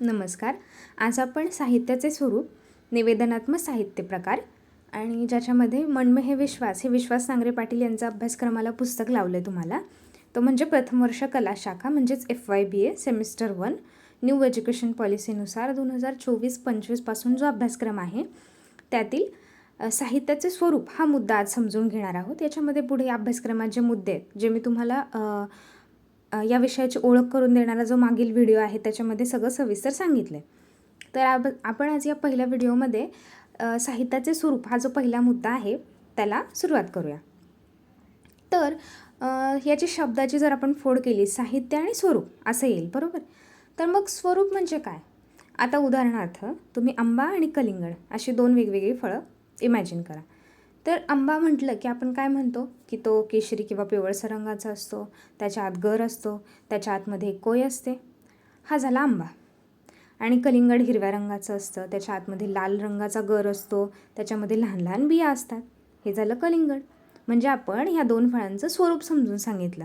नमस्कार. आज आपण साहित्याचे स्वरूप निवेदनात्मक साहित्य प्रकार आणि ज्याच्यामध्ये मनमे हे विश्वास हे विश्वास सांगरे पाटील यांचा अभ्यासक्रमाला पुस्तक लावलं आहे तुम्हाला. तो म्हणजे प्रथम वर्ष कला शाखा म्हणजेच F Y B A semester one new education पॉलिसीनुसार दोन हजार चोवीस पंचवीसपासून जो अभ्यासक्रम आहे त्यातील साहित्याचे स्वरूप हा मुद्दा आज समजून घेणार आहोत. याच्यामध्ये पुढे अभ्यासक्रमाचे मुद्दे आहेत जे मी तुम्हाला या विषयाची ओळख करून देणारा जो मागील व्हिडिओ आहे त्याच्यामध्ये सगळं सविस्तर सांगितलं आहे तर आप आपण आज या पहिल्या व्हिडिओमध्ये साहित्याचे स्वरूप हा जो पहिला मुद्दा आहे त्याला सुरुवात करूया. तर याची शब्दाची जर आपण फोड केली साहित्य आणि स्वरूप असं येईल बरोबर? तर मग स्वरूप म्हणजे काय? आता उदाहरणार्थ तुम्ही आंबा आणि कलिंगड अशी दोन वेगवेगळी फळं इमॅजिन करा. तर आंबा म्हटलं की आपण काय म्हणतो? की तो केशरी किंवा पिवळसर रंगाचा असतो त्याच्या आत गर असतो त्याच्या आतमध्ये एक कोय असते. हा झाला आंबा. आणि कलिंगड हिरव्या रंगाचं असतं त्याच्या आतमध्ये लाल रंगाचा गर असतो त्याच्यामध्ये लहान लहान बिया असतात. हे झालं कलिंगड. म्हणजे आपण ह्या दोन फळांचं स्वरूप समजून सांगितलं.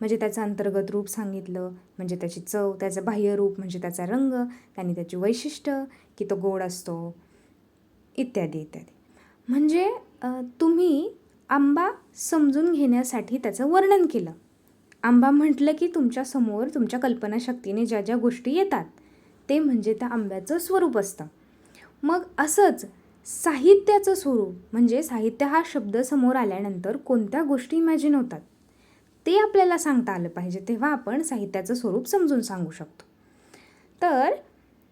म्हणजे त्याचं अंतर्गत रूप सांगितलं म्हणजे त्याची चव त्याचं बाह्य रूप म्हणजे त्याचा रंग त्याने त्याची वैशिष्ट्य की तो गोड असतो इत्यादी इत्यादी. म्हणजे तुम्ही आंबा समजून घेण्यासाठी त्याचं वर्णन केलं. आंबा म्हटलं की तुमच्यासमोर तुमच्या कल्पनाशक्तीने ज्या ज्या गोष्टी येतात ते म्हणजे त्या आंब्याचं स्वरूप असतं. मग असंच साहित्याचं स्वरूप म्हणजे साहित्य हा शब्द समोर आल्यानंतर कोणत्या गोष्टी इमॅजिन होतात ते आपल्याला सांगता आलं पाहिजे तेव्हा आपण साहित्याचं स्वरूप समजून सांगू शकतो. तर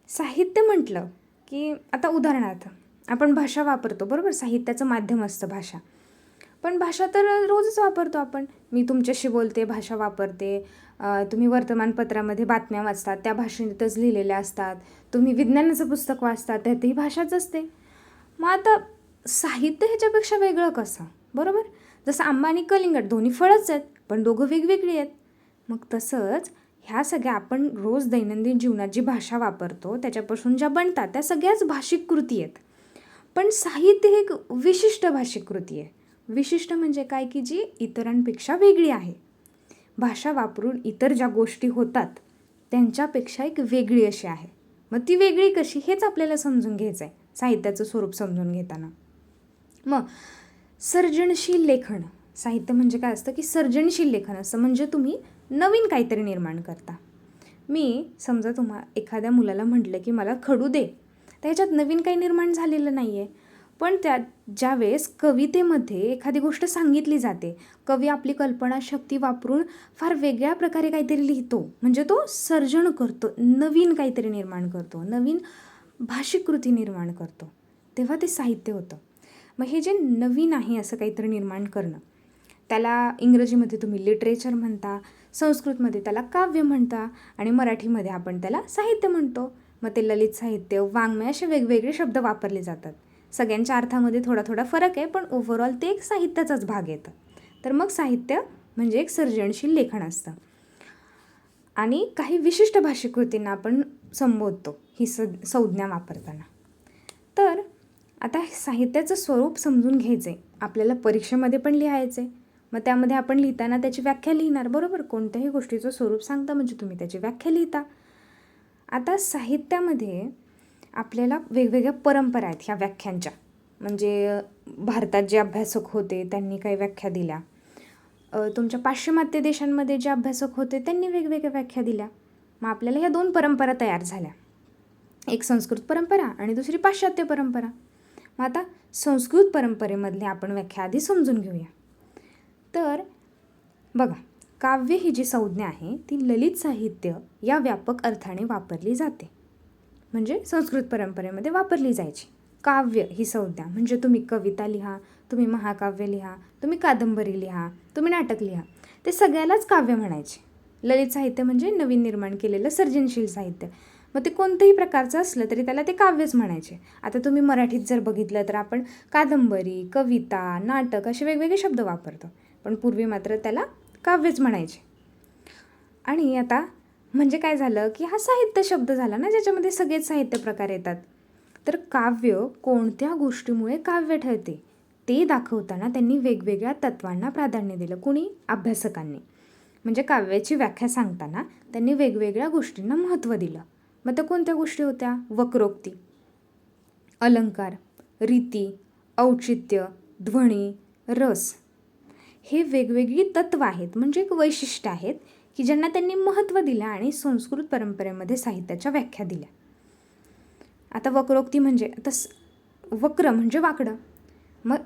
साहित्य म्हटलं की आता उदाहरणार्थ आपण भाषा वापरतो बरोबर? साहित्याचं माध्यम असतं भाषा. पण भाषा तर रोजच वापरतो आपण. मी तुमच्याशी बोलते भाषा वापरते. तुम्ही वर्तमानपत्रामध्ये बातम्या वाचतात त्या भाषेतच लिहिलेल्या असतात. तुम्ही विज्ञानाचं पुस्तक वाचतात त्यातही भाषाच असते. मग आता साहित्य ह्याच्यापेक्षा वेगळं कसं? बरोबर? जसं आंबा आणि कलिंगड दोन्ही फळंच आहेत पण दोघं वेगवेगळी आहेत. मग तसंच ह्या सगळ्या आपण रोज दैनंदिन जीवनात जी भाषा वापरतो त्याच्यापासून ज्या बनतात त्या सगळ्याच भाषिक कृती आहेत. पण साहित्य हे एक विशिष्ट भाषिक कृती आहे. विशिष्ट म्हणजे काय की जी इतरांपेक्षा वेगळी आहे. भाषा वापरून इतर ज्या गोष्टी होतात त्यांच्यापेक्षा एक वेगळी अशी आहे. मग ती वेगळी कशी हेच आपल्याला समजून घ्यायचं आहे साहित्याचं स्वरूप समजून घेताना. मग सर्जनशील लेखन साहित्य म्हणजे काय असतं की सर्जनशील लेखन असतं म्हणजे तुम्ही नवीन काहीतरी निर्माण करता. मी समजा तुम्हा एखाद्या मुलाला म्हटलं की मला खडू दे तर ह्याच्यात नवीन काही निर्माण झालेलं नाही आहे पण त्या ज्यावेळेस कवितेमध्ये एखादी गोष्ट सांगितली जाते कवी आपली कल्पनाशक्ती वापरून फार वेगळ्या प्रकारे काहीतरी लिहितो. म्हणजे तो सर्जन करतो नवीन काहीतरी निर्माण करतो नवीन भाषिक कृती निर्माण करतो. तेव्हा ते साहित्य होतं. मग हे जे नवीन आहे असं काहीतरी निर्माण करणं त्याला इंग्रजीमध्ये तुम्ही लिटरेचर म्हणता संस्कृतमध्ये त्याला काव्य म्हणता आणि मराठीमध्ये आपण त्याला साहित्य म्हणतो. मग ते ललित साहित्य वाङ्मय असे वेगवेगळे शब्द वापरले जातात. सगळ्यांच्या अर्थामध्ये थोडा थोडा फरक आहे पण ओव्हरऑल ते एक साहित्याचाच भाग येतं. तर मग साहित्य म्हणजे एक सर्जनशील लेखन असतं. आणि काही विशिष्ट भाषिक कृतींना आपण संबोधतो ही स संज्ञा वापरताना. तर आता साहित्याचं स्वरूप समजून घ्यायचं आहे आपल्याला परीक्षेमध्ये पण लिहायचं आहे मग त्यामध्ये आपण लिहिताना त्याची व्याख्या लिहिणार बरोबर? कोणत्याही गोष्टीचं स्वरूप सांगता म्हणजे तुम्ही त्याची व्याख्या लिहिता. आता साहित्यामध्ये आपल्याला वेगवेगळ्या परंपरा आहेत ह्या व्याख्यांच्या. म्हणजे भारतात जे अभ्यासक होते त्यांनी काही व्याख्या दिल्या. तुमच्या पाश्चिमात्य देशांमध्ये जे अभ्यासक होते त्यांनी वेगवेगळ्या व्याख्या दिल्या. मग आपल्याला ह्या दोन परंपरा तयार झाल्या. एक संस्कृत परंपरा आणि दुसरी पाश्चात्य परंपरा. मग आता संस्कृत परंपरेमधली आपण व्याख्या आधी समजून घेऊया. तर बघा काव्य ही जी संज्ञा आहे ती ललित साहित्य या व्यापक अर्थाने वापरली जाते. म्हणजे संस्कृत परंपरेमध्ये वापरली जायची. काव्य ही संज्ञा म्हणजे तुम्ही कविता लिहा तुम्ही महाकाव्य लिहा तुम्ही कादंबरी लिहा तुम्ही नाटक लिहा ते सगळ्यालाच काव्य म्हणायचे. ललित साहित्य म्हणजे नवीन निर्माण केलेलं सर्जनशील साहित्य. मग ते कोणतंही प्रकारचं असलं तरी त्याला ते काव्यच म्हणायचे. आता तुम्ही मराठीत जर बघितलं तर आपण कादंबरी कविता नाटक असे वेगवेगळे शब्द वापरतो. पण पूर्वी मात्र त्याला काव्यच म्हणायचे. आणि आता म्हणजे काय झालं की हा साहित्य शब्द झाला ना ज्याच्यामध्ये सगळेच साहित्य प्रकार येतात. तर काव्य कोणत्या गोष्टीमुळे काव्य ठरते ते दाखवताना त्यांनी वेगवेगळ्या तत्वांना प्राधान्य दिलं कुणी? अभ्यासकांनी. म्हणजे काव्याची व्याख्या सांगताना त्यांनी वेगवेगळ्या गोष्टींना महत्त्व दिलं. मग त्या कोणत्या गोष्टी होत्या? वक्रोक्ती अलंकार रीती औचित्य ध्वनी रस. हे वेगवेगळी तत्व आहेत. म्हणजे एक वैशिष्ट्य आहेत की ज्यांना त्यांनी महत्त्व दिलं आणि संस्कृत परंपरेमध्ये साहित्याच्या व्याख्या दिल्या. आता वक्रोक्ती म्हणजे आता वक्र म्हणजे वाकडं. मग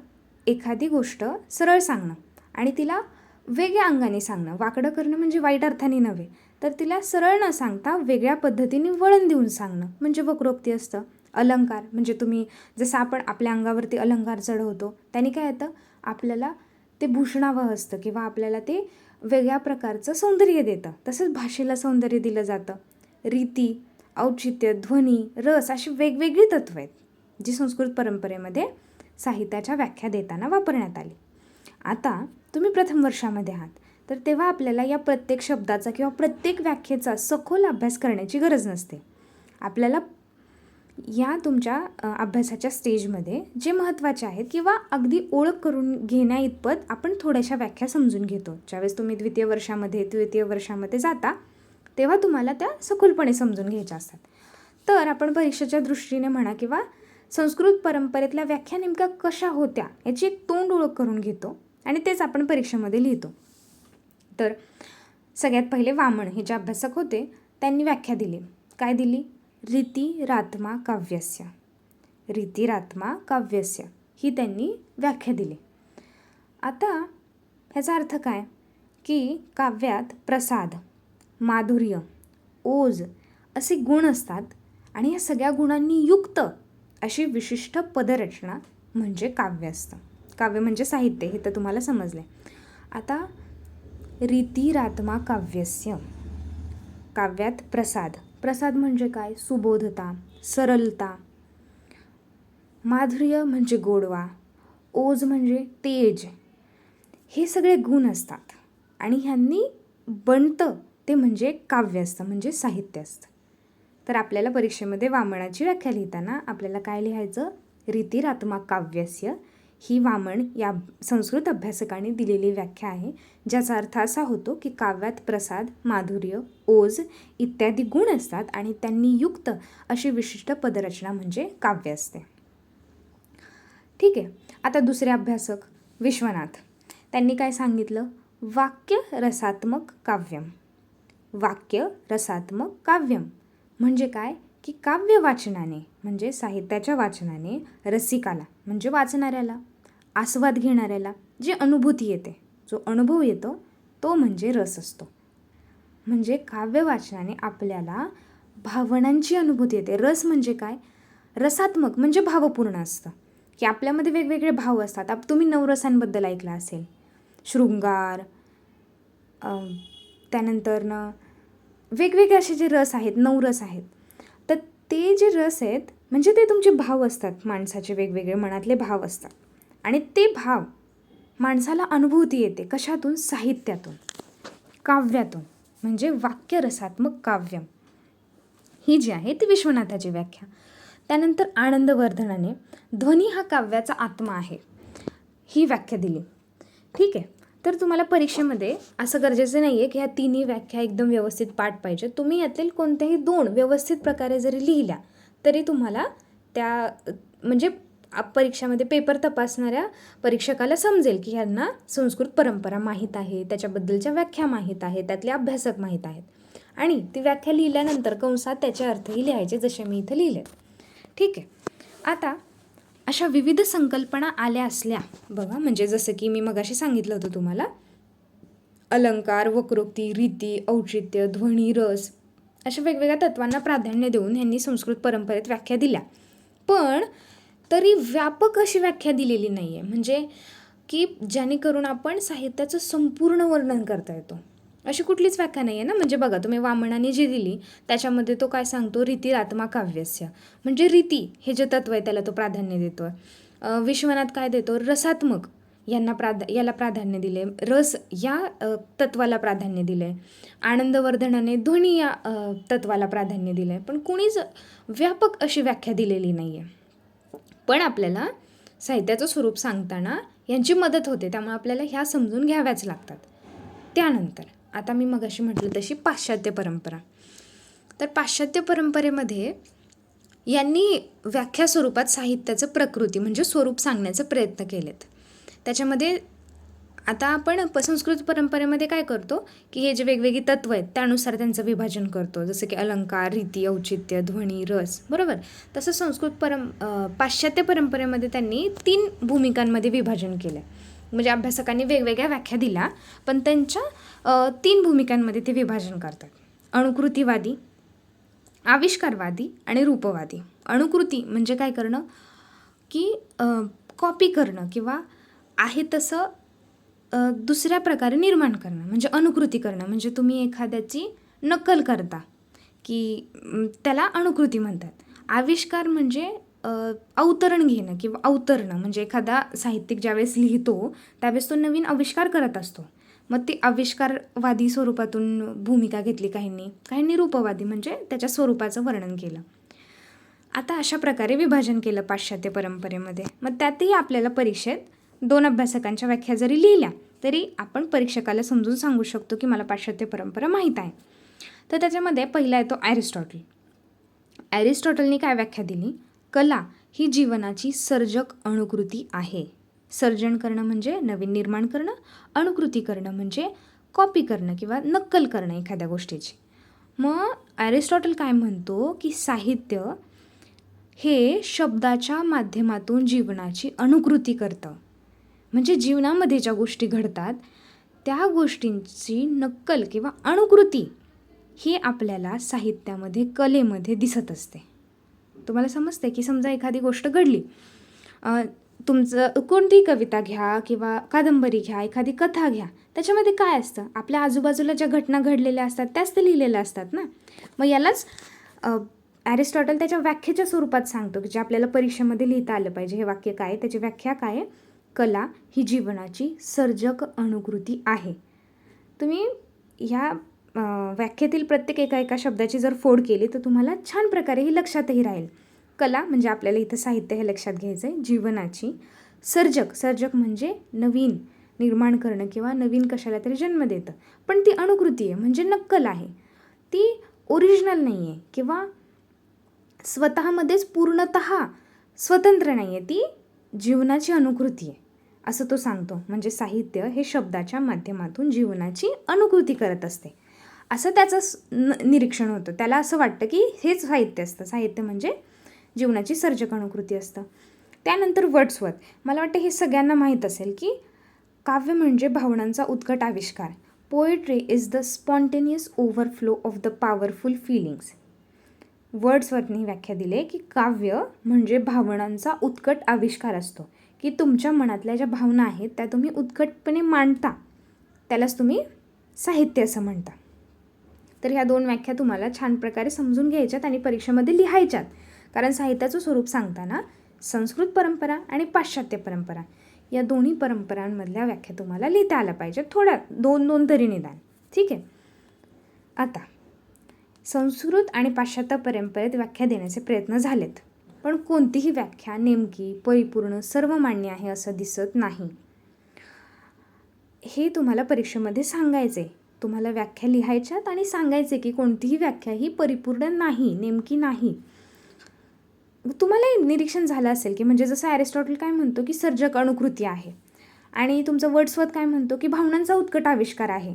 एखादी गोष्ट सरळ सांगणं आणि तिला वेगळ्या अंगाने सांगणं. वाकडं करणं म्हणजे वाईट अर्थाने नव्हे तर तिला सरळ न सांगता वेगळ्या पद्धतीने वळण देऊन सांगणं म्हणजे वक्रोक्ती असतं. अलंकार म्हणजे तुम्ही जसं आपण आपल्या अंगावरती अलंकार चढवतो त्याने काय येतं? आपल्याला ते भूषणावं असतं किंवा आपल्याला ते वेगळ्या प्रकारचं सौंदर्य देतं. तसंच भाषेला सौंदर्य दिलं जातं. रीती औचित्य ध्वनी रस अशी वेगवेगळी तत्त्व आहेत जी संस्कृत परंपरेमध्ये साहित्याच्या व्याख्या देताना वापरण्यात आली. आता तुम्ही प्रथम वर्षामध्ये आहात तर तेव्हा आपल्याला या प्रत्येक शब्दाचा किंवा प्रत्येक व्याख्येचा सखोल अभ्यास करण्याची गरज नसते. आपल्याला या तुमच्या अभ्यासाच्या स्टेजमध्ये जे महत्त्वाचे आहेत किंवा अगदी ओळख करून घेण्या इतपत आपण थोड्याशा व्याख्या समजून घेतो. ज्यावेळेस तुम्ही द्वितीय वर्षामध्ये तृतीय वर्षामध्ये जाता तेव्हा तुम्हाला त्या सखोलपणे समजून घ्यायच्या असतात. तर आपण परीक्षेच्या दृष्टीने म्हणा किंवा संस्कृत परंपरेतल्या व्याख्या नेमक्या कशा होत्या याची एक तोंड ओळख करून घेतो आणि तेच आपण परीक्षेमध्ये लिहितो. तर सगळ्यात पहिले वामन हे जे अभ्यासक होते त्यांनी व्याख्या दिली. काय दिली? रीतिरात्मा काव्यस्य. रीतिरात्मा काव्यस्य. ही त्यांनी व्याख्या दिली. आता ह्याचा अर्थ काय? की काव्यात प्रसाद माधुर्य ओज असे गुण असतात आणि या सगळ्या गुणांनी युक्त अशी विशिष्ट पदरचना म्हणजे काव्य असतं. काव्य म्हणजे साहित्य हे तर तुम्हाला समजले आता रीतिरात्मा काव्यस्य. काव्यात प्रसाद. प्रसाद म्हणजे काय? सुबोधता सरलता. माधुर्य म्हणजे गोडवा. ओज म्हणजे तेज. हे सगळे गुण असतात. आणि ह्यांनी बनतं ते म्हणजे काव्य असतं म्हणजे साहित्य असतं. तर आपल्याला परीक्षेमध्ये वामनाची व्याख्या लिहिताना आपल्याला काय लिहायचं? रीतिरात्मा काव्यस्य. ही वामन या संस्कृत अभ्यासकाने दिलेली व्याख्या आहे ज्याचा अर्थ असा होतो की काव्यात प्रसाद माधुर्य ओज इत्यादी गुण असतात आणि त्यांनी युक्त अशी विशिष्ट पदरचना म्हणजे काव्य असते. ठीक आहे आता दुसरे अभ्यासक विश्वनाथ. त्यांनी काय सांगितलं? वाक्य रसात्मक काव्यम. वाक्य रसात्मक काव्यम. म्हणजे काय? की काव्य वाचनाने म्हणजे साहित्याच्या वाचनाने रसिकाला म्हणजे वाचणाऱ्याला आस्वाद घेणाऱ्याला जी अनुभूती येते जो अनुभव येतो तो म्हणजे रस असतो. म्हणजे काव्य वाचनाने आपल्याला भावनांची अनुभूती येते. रस म्हणजे काय? रसात्मक म्हणजे भावपूर्ण असतं. की आपल्यामध्ये वेगवेगळे भाव असतात. आप तुम्ही नवरसांबद्दल ऐकलं असेल. शृंगार त्यानंतरनं वेगवेगळे असे जे रस आहेत नवरस आहेत ते जे रस आहेत म्हणजे ते तुमचे भाव असतात माणसाचे वेगवेगळे मनातले भाव असतात. आणि ते भाव माणसाला अनुभूती येते कशातून? साहित्यातून. काव्यातून. म्हणजे वाक्यरसात्मक काव्य. ही जी आहे ती विश्वनाथाची व्याख्या. त्यानंतर आनंदवर्धनाने ध्वनी हा काव्याचा आत्मा आहे. ही व्याख्या दिली. ठीक आहे? तर तुम्हाला परीक्षेमध्ये असं गरजेचं नाही आहे की ह्या तिन्ही व्याख्या एकदम व्यवस्थित पाठ पाहिजे. तुम्ही यातील कोणत्याही दोन व्यवस्थित प्रकारे जरी लिहिल्या तरी तुम्हाला त्या म्हणजे परीक्षामध्ये पेपर तपासणाऱ्या परीक्षकाला समजेल की ह्यांना संस्कृत परंपरा माहीत आहे त्याच्याबद्दलच्या व्याख्या माहीत आहेत त्यातले अभ्यासक माहीत आहेत. आणि ती व्याख्या लिहिल्यानंतर कंसात त्याचे अर्थही लिहायचे जसे मी इथं लिहिले. ठीक आहे. आता अशा विविध संकल्पना आल्या असल्या. बघा म्हणजे जसं की मी मगाशी सांगितलं होतं तुम्हाला अलंकार वक्रोक्ती रीती औचित्य ध्वनी रस अशा वेगवेगळ्या तत्वांना प्राधान्य देऊन यांनी संस्कृत परंपरेत व्याख्या दिल्या. पण तरी व्यापक अशी व्याख्या दिलेली नाही आहे म्हणजे की जेणेकरून आपण साहित्याचं संपूर्ण वर्णन करता येतो. अशी कुठलीच व्याख्या नाही आहे ना? म्हणजे बघा तुम्ही वामनाने जी दिली त्याच्यामध्ये तो काय सांगतो? रीतीरात्मा काव्यस्य. म्हणजे रीती हे जे तत्व आहे त्याला तो प्राधान्य देतो आहे विश्वनाथ काय देतो? रसात्मक यांना प्राधा याला प्राधान्य दिले रस या तत्वाला प्राधान्य दिलं आहे आनंदवर्धनाने ध्वनी या तत्वाला प्राधान्य दिलं आहे पण कुणीच व्यापक अशी व्याख्या दिलेली नाही आहे पण आपल्याला साहित्याचं स्वरूप सांगताना यांची मदत होते. त्यामुळे आपल्याला ह्या समजून घ्याव्याच लागतात. त्यानंतर आता मी मग अशी म्हटलं तशी पाश्चात्य परंपरा. तर पाश्चात्य परंपरेमध्ये यांनी व्याख्या स्वरूपात साहित्याचं प्रकृती म्हणजे स्वरूप सांगण्याचे प्रयत्न केलेत. त्याच्यामध्ये आता आपण संस्कृत परंपरेमध्ये काय करतो की हे जे वेगवेगळी तत्त्व आहेत त्यानुसार त्यांचं विभाजन करतो. जसं की अलंकार रीती औचित्य ध्वनी रस बरोबर? तसं संस्कृत परं पाश्चात्य परंपरेमध्ये त्यांनी तीन भूमिकांमध्ये विभाजन केलं म्हणजे अभ्यासकांनी वेगवेगळ्या व्याख्या दिल्या पण त्यांच्या तीन भूमिकांमध्ये ते विभाजन करतात. अणुकृतीवादी आविष्कारवादी आणि रूपवादी. अणुकृती म्हणजे काय करणं? की कॉपी करणं किंवा आहे तसं दुसऱ्या प्रकारे निर्माण करणं. म्हणजे अनुकृती करणं. म्हणजे तुम्ही एखाद्याची नक्कल करता की त्याला अनुकृती म्हणतात. आविष्कार म्हणजे अवतरण घेणं किंवा अवतरणं. म्हणजे एखादा साहित्यिक ज्यावेळेस लिहितो त्यावेळेस तो नवीन आविष्कार करत असतो. मग ती आविष्कारवादी स्वरूपातून भूमिका घेतली काहींनी. काहींनी रूपवादी म्हणजे त्याच्या स्वरूपाचं वर्णन केलं. आता अशा प्रकारे विभाजन केलं पाश्चात्य परंपरेमध्ये. मग त्यातही आपल्याला परीक्षेत दोन अभ्यासकांच्या व्याख्या जरी लिहिल्या तरी आपण परीक्षकाला समजून सांगू शकतो की मला पाश्चात्य परंपरा माहीत आहे. तर त्याच्यामध्ये पहिला येतो ॲरिस्टॉटल. ॲरिस्टॉटलनी काय व्याख्या दिली? कला ही जीवनाची सर्जक अणुकृती आहे. सर्जन करणं म्हणजे नवीन निर्माण करणं अनुकृती करणं म्हणजे कॉपी करणं किंवा नक्कल करणं एखाद्या गोष्टीची. मग ॲरिस्टॉटल काय म्हणतो की साहित्य हे शब्दाच्या माध्यमातून जीवनाची अनुकृती करतं. म्हणजे जीवनामध्ये ज्या गोष्टी घडतात त्या गोष्टींची नक्कल किंवा अणुकृती ही आपल्याला साहित्यामध्ये कलेमध्ये दिसत असते. तुम्हाला समजते की समजा एखादी गोष्ट घडली तुमचं कोणतीही कविता घ्या किंवा कादंबरी घ्या एखादी कथा घ्या त्याच्यामध्ये काय असतं? आपल्या आजूबाजूला ज्या घटना घडलेल्या असतात त्याच ते लिहिलेल्या असतात ना? मग यालाच ॲरिस्टॉटल त्याच्या व्याख्येच्या स्वरूपात सांगतो की जे आपल्याला परीक्षेमध्ये लिहिता आलं पाहिजे. हे वाक्य काय त्याची व्याख्या काय आहे? कला ही जीवनाची सर्जक अणुकृती आहे. तुम्ही ह्या व्याख्येतील प्रत्येक एका एका शब्दाची जर फोड केली तर तुम्हाला छान प्रकारे ही लक्षातही राहील. कला म्हणजे आपल्याला इथं साहित्य हे लक्षात घ्यायचं आहे जीवनाची. सर्जक सर्जक म्हणजे नवीन निर्माण करणं किंवा नवीन कशाला तरी जन्म देतं. पण ती अणुकृती आहे म्हणजे नक्कल आहे. ती ओरिजिनल नाही आहे किंवा स्वतःमध्येच पूर्णत स्वतंत्र नाही आहे ती जीवनाची अनुकृती आहे असं तो सांगतो. म्हणजे साहित्य हे शब्दाच्या माध्यमातून जीवनाची अनुकृती करत असते. असं त्याचं न निरीक्षण होतं. त्याला असं वाटतं की हेच साहित्य असतं. साहित्य म्हणजे जीवनाची सर्जक अनुकृती असतं. त्यानंतर वर्ड्सवर्थ मला वाटतं हे सगळ्यांना माहीत असेल की काव्य म्हणजे भावनांचा उत्कट आविष्कार. Poetry is the spontaneous overflow of the powerful feelings वर्ड्सवर्थनी व्याख्या दिली की काव्य म्हणजे भावनांचा उत्कट आविष्कार असतो. की तुमच्या मनातल्या ज्या भावना आहेत त्या तुम्ही उत्कटपणे मांडता. त्यालाच तुम्ही साहित्य असं म्हणता. तर ह्या दोन व्याख्या तुम्हाला छान प्रकारे समजून घ्यायच्यात आणि परीक्षेमध्ये लिहायच्यात. कारण साहित्याचं स्वरूप सांगताना संस्कृत परंपरा आणि पाश्चात्य परंपरा या दोन्ही परंपरांमधल्या व्याख्या तुम्हाला लिहिता आल्या पाहिजेत. थोड्या दोन दोन तरी निदान. ठीक आहे? आता संस्कृत आणि पाश्चात्य परंपरेत व्याख्या देण्याचे प्रयत्न झालेत. पण कोणतीही व्याख्या नेमकी परिपूर्ण सर्व मान्य आहे असं दिसत नाही. हे तुम्हाला परीक्षेमध्ये सांगायचे तुम्हाला व्याख्या लिहायच्यात आणि सांगायचे की कोणतीही व्याख्या ही परिपूर्ण नाही नेमकी नाही. तुम्हाला निरीक्षण झालं असेल की म्हणजे जसं ॲरिस्टॉटल काय म्हणतो की सर्जक अणुकृती आहे. आणि तुमचं वर्डस्वत काय म्हणतो की भावनांचा उत्कट आविष्कार आहे.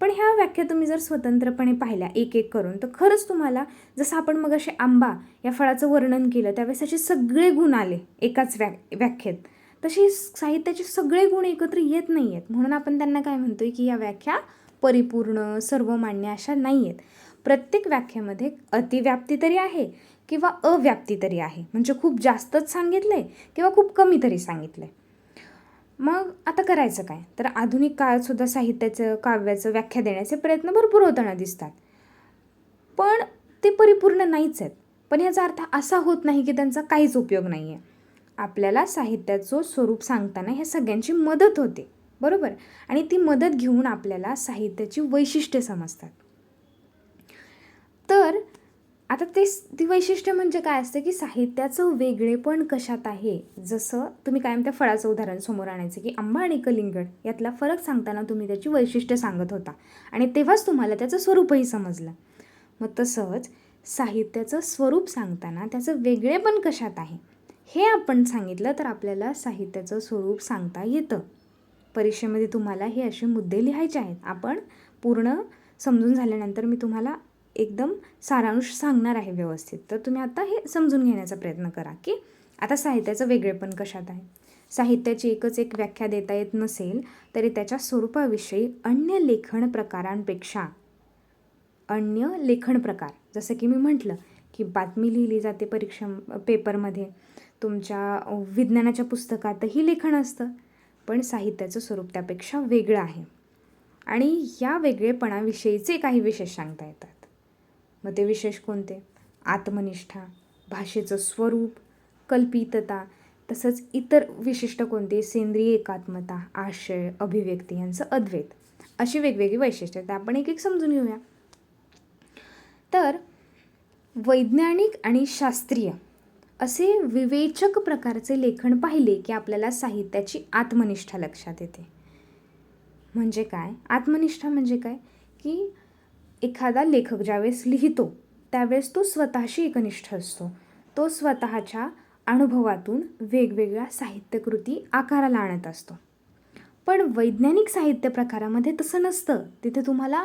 पण ह्या व्याख्या तुम्ही जर स्वतंत्रपणे पाहिल्या एक एक करून तर खरंच तुम्हाला जसं आपण मग असे आंबा या फळाचं वर्णन केलं त्यावेळेस त्याचे सगळे गुण आले एकाच व्या व्याख्येत. तसे साहित्याचे सगळे गुण एकत्र येत नाही आहेत म्हणून आपण त्यांना काय म्हणतो आहे की या व्याख्या परिपूर्ण सर्वमान्य अशा नाही आहेत प्रत्येक व्याख्येमध्ये अतिव्याप्ती तरी आहे किंवा अव्याप्ती तरी आहे. म्हणजे खूप जास्तच सांगितलं आहे किंवा खूप कमी तरी सांगितलं आहे मग आता करायचं काय? तर आधुनिक काळातसुद्धा साहित्याचं काव्याचं व्याख्या देण्याचे प्रयत्न भरपूर होताना दिसतात. पण ते परिपूर्ण नाहीच आहेत. पण ह्याचा अर्थ असा होत नाही की त्यांचा काहीच उपयोग नाही आहे आपल्याला साहित्याचं स्वरूप सांगताना ह्या सगळ्यांची मदत होते. बरोबर? आणि ती मदत घेऊन आपल्याला साहित्याची वैशिष्ट्ये समजतात. तर आता ते ती वैशिष्ट्य म्हणजे काय असतं की साहित्याचं वेगळेपण कशात आहे? जसं तुम्ही कायम त्या फळाचं उदाहरण समोर आणायचं की आंबा आणि कलिंगड यातला फरक सांगताना तुम्ही त्याची वैशिष्ट्य सांगत होता. आणि तेव्हाच तुम्हाला त्याचं स्वरूपही समजलं. मग तसंच साहित्याचं स्वरूप सांगताना त्याचं वेगळेपण कशात आहे? हे आपण सांगितलं तर आपल्याला साहित्याचं स्वरूप सांगता येतं. परीक्षेमध्ये तुम्हाला हे असे मुद्दे लिहायचे आहेत. आपण पूर्ण समजून झाल्यानंतर मी तुम्हाला एकदम सारांश सांगणार आहे व्यवस्थित. तर तुम्ही आता हे समजून घेण्याचा प्रयत्न करा की आता साहित्याचं वेगळेपण कशात आहे? साहित्याची एकच एक व्याख्या देता येत नसेल तरी त्याच्या स्वरूपाविषयी अन्य लेखन प्रकारांपेक्षा अन्य लेखन प्रकार जसं की मी म्हटलं की बातमी लिहिली जाते परीक्षा पेपरमध्ये तुमच्या विज्ञानाच्या पुस्तकातही लेखन असतं पण साहित्याचं स्वरूप त्यापेक्षा वेगळं आहे. आणि या वेगळेपणाविषयीचे काही विशेष सांगता येतात. मग ते विशेष कोणते? आत्मनिष्ठा भाषेचं स्वरूप कल्पितता तसंच इतर विशिष्ट कोणते? सेंद्रिय एकात्मता आशय अभिव्यक्ती यांचं अद्वैत. अशी वेगवेगळी वैशिष्ट्ये आहेत. आपण एक एक समजून घेऊया. तर वैज्ञानिक आणि शास्त्रीय असे विवेचक प्रकारचे लेखन पाहिले की आपल्याला साहित्याची आत्मनिष्ठा लक्षात येते. म्हणजे काय? आत्मनिष्ठा म्हणजे काय? की एखादा लेखक ज्यावेळेस लिहितो त्यावेळेस तो स्वतःशी एकनिष्ठ असतो. तो स्वतःच्या अनुभवातून वेगवेगळ्या साहित्यकृती आकाराला आणत असतो. पण वैज्ञानिक साहित्य प्रकारामध्ये तसं नसतं. तिथे तुम्हाला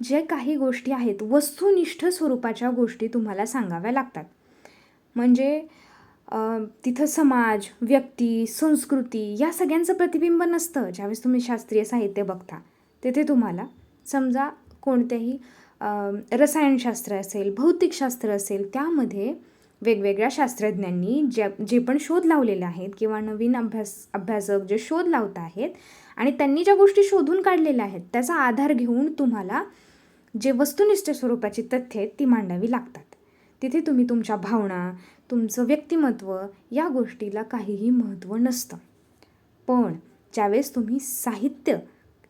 जे काही गोष्टी आहेत वस्तुनिष्ठ स्वरूपाच्या गोष्टी तुम्हाला सांगाव्या लागतात. म्हणजे तिथं समाज व्यक्ती संस्कृती या सगळ्यांचं प्रतिबिंब नसतं. ज्यावेळेस तुम्ही शास्त्रीय साहित्य बघता तिथे तुम्हाला समजा कोणत्याही रसायनशास्त्र असेल भौतिकशास्त्र असेल त्यामध्ये वेगवेगळ्या शास्त्रज्ञांनी ज्या जे पण शोध लावलेले आहेत किंवा नवीन अभ्यास अभ्यासक जे शोध लावत आहेत आणि त्यांनी ज्या गोष्टी शोधून काढलेल्या आहेत त्याचा आधार घेऊन तुम्हाला जे वस्तुनिष्ठ स्वरूपाची तथ्ये आहेत ती मांडावी लागतात. तिथे तुम्ही तुमच्या भावना तुमचं व्यक्तिमत्व या गोष्टीला काहीही महत्त्व नसतं. पण ज्यावेळेस तुम्ही साहित्य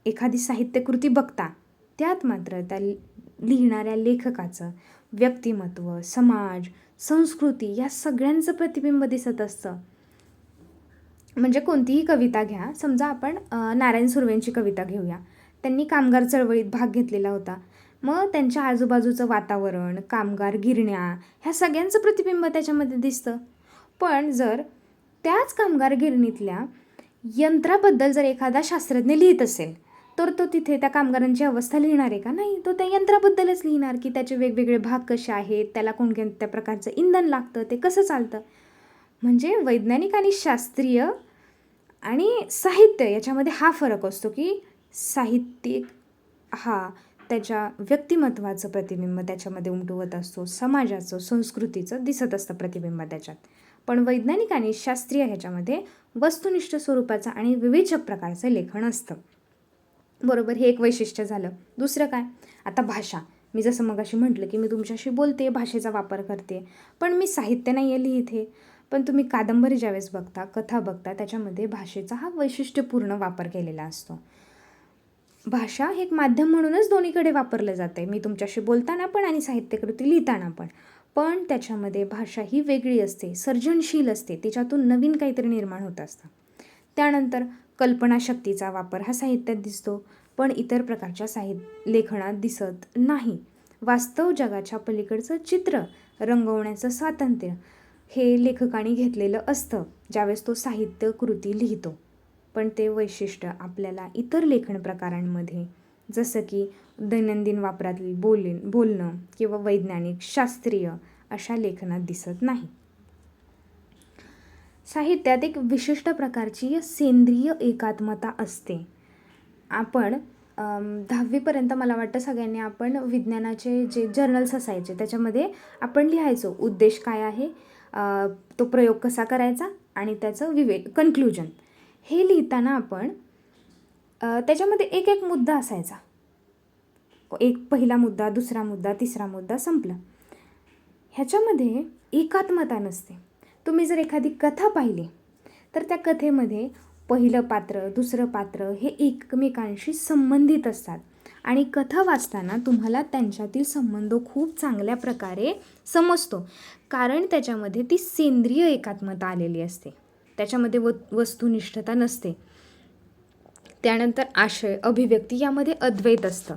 एखादी साहित्यकृती बघता त्यात मात्र त्या लिहिणाऱ्या लेखकाचं व्यक्तिमत्व समाज संस्कृती या सगळ्यांचं प्रतिबिंब दिसत असतं. म्हणजे कोणतीही कविता घ्या. समजा आपण नारायण सुर्वेंची कविता घेऊया. त्यांनी कामगार चळवळीत भाग घेतलेला होता. मग त्यांच्या आजूबाजूचं वातावरण कामगार गिरण्या ह्या सगळ्यांचं प्रतिबिंब त्याच्यामध्ये दिसतं. पण जर त्याच कामगार गिरणीतल्या यंत्राबद्दल जर एखादा शास्त्रज्ञ लिहित असेल तर तो तिथे त्या कामगारांची अवस्था लिहिणार आहे का? नाही तो त्या यंत्राबद्दलच लिहिणार की त्याचे वेगवेगळे भाग कसे आहेत त्याला कोणत्या प्रकारचं इंधन लागतं ते कसं चालतं? म्हणजे वैज्ञानिक आणि शास्त्रीय आणि साहित्य याच्यामध्ये हा फरक असतो की साहित्यिक हा त्याच्या व्यक्तिमत्वाचं प्रतिबिंब त्याच्यामध्ये उमटवत असतो समाजाचं संस्कृतीचं दिसत असतं प्रतिबिंब त्याच्यात. पण वैज्ञानिक आणि शास्त्रीय ह्याच्यामध्ये वस्तुनिष्ठ स्वरूपाचं आणि विवेचक प्रकारचं लेखन असतं. बरोबर हे एक वैशिष्ट्य झालं. दुसरं काय? आता भाषा. मी जसं मग अशी म्हटलं की मी तुमच्याशी बोलते भाषेचा वापर करते. पण मी साहित्य नाही आहे लिहिते. पण तुम्ही कादंबरी ज्यावेळेस बघता कथा बघता त्याच्यामध्ये भाषेचा हा वैशिष्ट्यपूर्ण वापर केलेला असतो. भाषा हे एक माध्यम म्हणूनच दोन्हीकडे वापरलं जातं आहे मी तुमच्याशी बोलताना पण आणि साहित्यकृती लिहिताना पण. पण त्याच्यामध्ये भाषा ही वेगळी असते सर्जनशील असते. तिच्यातून नवीन काहीतरी निर्माण होत असतं. त्यानंतर कल्पनाशक्तीचा वापर हा साहित्यात दिसतो पण इतर प्रकारच्या साहित्य लेखनात दिसत नाही. वास्तव जगाच्या पलीकडचं चित्र रंगवण्याचं स्वातंत्र्य हे लेखकाने घेतलेलं असतं ज्यावेळेस तो साहित्य कृती लिहितो. पण ते वैशिष्ट्य आपल्याला इतर लेखन प्रकारांमध्ये जसं की दैनंदिन वापरातील बोलेन बोलणं किंवा वैज्ञानिक शास्त्रीय अशा लेखनात दिसत नाही. साहित्यात एक विशिष्ट प्रकारची सेंद्रिय एकात्मता असते. आपण दहावीपर्यंत मला वाटतं सगळ्यांनी आपण विज्ञानाचे जे जर्नल्स असायचे त्याच्यामध्ये आपण लिहायचो उद्देश काय आहे तो प्रयोग कसा करायचा आणि त्याचं विवेक कन्क्लुजन हे लिहिताना आपण त्याच्यामध्ये एक एक मुद्दा असायचा. एक पहिला मुद्दा दुसरा मुद्दा तिसरा मुद्दा संपला. ह्याच्यामध्ये एकात्मता नसते. तुम्ही जर एखादी कथा पाहिली तर त्या कथेमध्ये पहिलं पात्र दुसरं पात्र हे एकमेकांशी संबंधित असतात. आणि कथा वाचताना तुम्हाला त्यांच्यातील संबंध खूप चांगल्या प्रकारे समजतो. कारण त्याच्यामध्ये ती सेंद्रिय एकात्मता आलेली असते. त्याच्यामध्ये व वस्तुनिष्ठता नसते. त्यानंतर आशय अभिव्यक्ती यामध्ये अद्वैत असतं.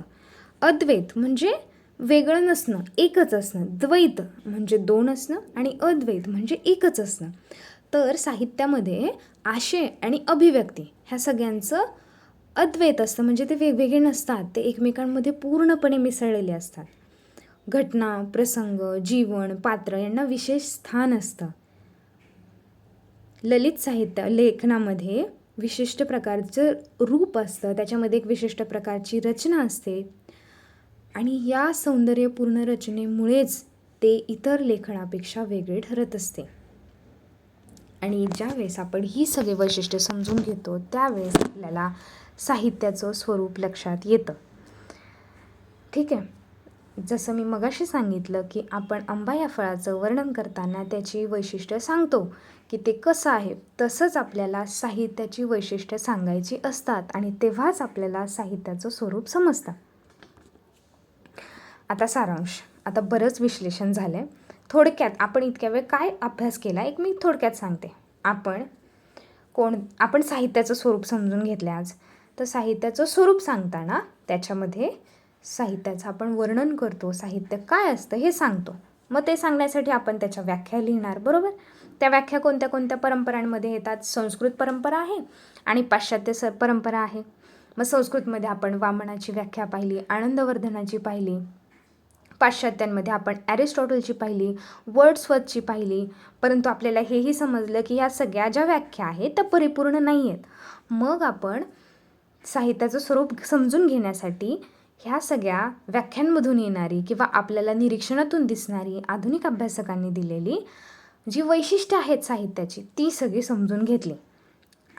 अद्वैत म्हणजे वेगळं नसणं एकच असणं. द्वैत म्हणजे दोन असणं आणि अद्वैत म्हणजे एकच असणं. तर साहित्यामध्ये आशय आणि अभिव्यक्ती ह्या सगळ्यांचं अद्वैत असतं. म्हणजे ते वेगवेगळे नसतात. ते एकमेकांमध्ये पूर्णपणे मिसळलेले असतात. घटना प्रसंग जीवन पात्र यांना विशेष स्थान असतं. ललित साहित्य लेखनामध्ये विशिष्ट प्रकारचं रूप असतं. त्याच्यामध्ये एक विशिष्ट प्रकारची रचना असते. आणि या सौंदर्यपूर्ण रचनेमुळेच ते इतर लेखनापेक्षा वेगळे ठरत असते. आणि ज्यावेळेस आपण ही सगळे वैशिष्ट्य समजून घेतो त्यावेळेस आपल्याला साहित्याचं स्वरूप लक्षात येतं. ठीक आहे? जसं मी मगाशी सांगितलं की आपण आंबा या फळाचं वर्णन करताना त्याची वैशिष्ट्य सांगतो की ते कसं आहे. तसंच आपल्याला साहित्याची वैशिष्ट्य सांगायची असतात आणि तेव्हाच आपल्याला साहित्याचं स्वरूप समजतं. आता सारांश. आता बरंच विश्लेषण झालं आहे थोडक्यात आपण इतक्या वेळ काय अभ्यास केला एक मी थोडक्यात सांगते. आपण कोण आपण साहित्याचं स्वरूप समजून घेतलं आज. तर साहित्याचं स्वरूप सांगताना त्याच्यामध्ये साहित्याचं आपण वर्णन करतो साहित्य काय असतं हे सांगतो. मग ते सांगण्यासाठी आपण त्याच्या व्याख्या लिहिणार बरोबर? त्या व्याख्या कोणत्या कोणत्या परंपरांमध्ये येतात? संस्कृत परंपरा आहे आणि पाश्चात्य स परंपरा आहे. मग संस्कृतमध्ये आपण वामनाची व्याख्या पाहिली आनंदवर्धनाची पाहिली. पाश्चात्यांमध्ये आपण ॲरिस्टॉटलची पाहिली वर्ड्सवर्थची पाहिली परंतु आपल्याला हेही समजलं की ह्या सगळ्या ज्या व्याख्या आहेत त्या परिपूर्ण नाही आहेत मग आपण साहित्याचं स्वरूप समजून घेण्यासाठी ह्या सगळ्या व्याख्यांमधून येणारी किंवा आपल्याला निरीक्षणातून दिसणारी आधुनिक अभ्यासकांनी दिलेली जी वैशिष्ट्य आहेत साहित्याची ती सगळी समजून घेतली.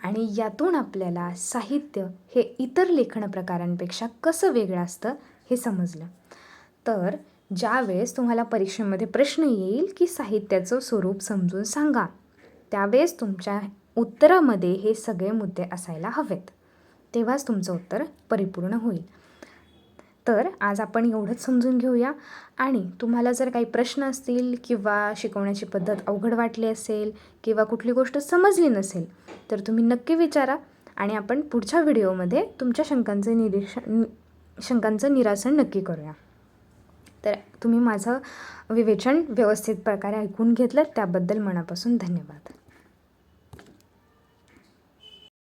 आणि यातून आपल्याला साहित्य हे इतर लेखन प्रकारांपेक्षा कसं वेगळं असतं हे समजलं. तर ज्यावेळेस तुम्हाला परीक्षेमध्ये प्रश्न येईल की साहित्याचं स्वरूप समजून सांगा त्यावेळेस तुमच्या उत्तरामध्ये हे सगळे मुद्दे असायला हवेत. तेव्हाच तुमचं उत्तर परिपूर्ण होईल. तर आज आपण एवढंच समजून घेऊया. आणि तुम्हाला जर काही प्रश्न असतील किंवा शिकवण्याची पद्धत अवघड वाटली असेल किंवा कुठली गोष्ट समजली नसेल तर तुम्ही नक्की विचारा. आणि आपण पुढच्या व्हिडिओमध्ये तुमच्या शंकांचं निरीक्षण शंकांचं निरासन नक्की करूया. तर तुम्ही माझं विवेचन व्यवस्थित प्रकारे ऐकून घेतलं त्याबद्दल मनापासून धन्यवाद.